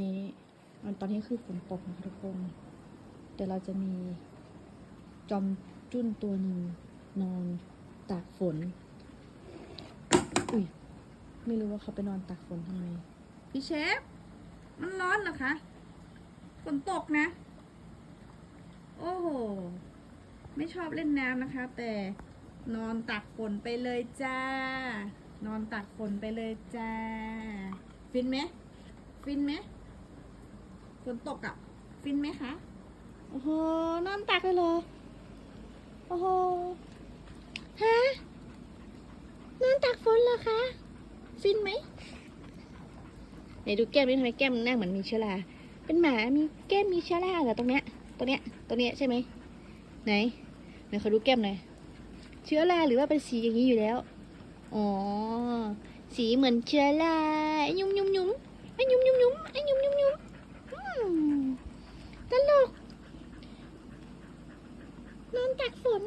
นี้มันตอนนี้คือฝนตกนะคะทุกคนเดี๋ยวเราจะมีจอมจุ้นตัวหนึ่งนอนตากฝน อุ้ยไม่รู้ว่าเขาไปนอนตากฝนทำไม พี่เชฟ มันร้อนเหรอคะ ฝนตกนะ โอ้โห ไม่ชอบเล่นน้ำนะคะ แต่นอนตากฝนไปเลยจ้า นอนตากฝนไปเลยจ้า ฟินไหม ฟินไหม ฝนตกอะฟินไหมคะ โอ้โหนอนตากเลยเหรอ โอ้โห ฮะนอนตากฝนเหรอคะ ฟินไหมไหนดูแก้มนี่ทำไมแก้มหน้าเหมือนมีเชื้อรา เป็นหมา มีแก้มมีเชื้อราเหรอตรงเนี้ย ตรงเนี้ย ตรงเนี้ยใช่ไหม ไหน ไหนขอดูแก้มหน่อย เชื้อราหรือว่าเป็นสีอย่างนี้อยู่แล้ว อ๋อ สีเหมือนเชื้อรา ยุ่มยุ่มยุ่มไอ้ยุ่มยุ่มยุ่มไอ้ยุ่มยุ่มยุ่มอื จากฝน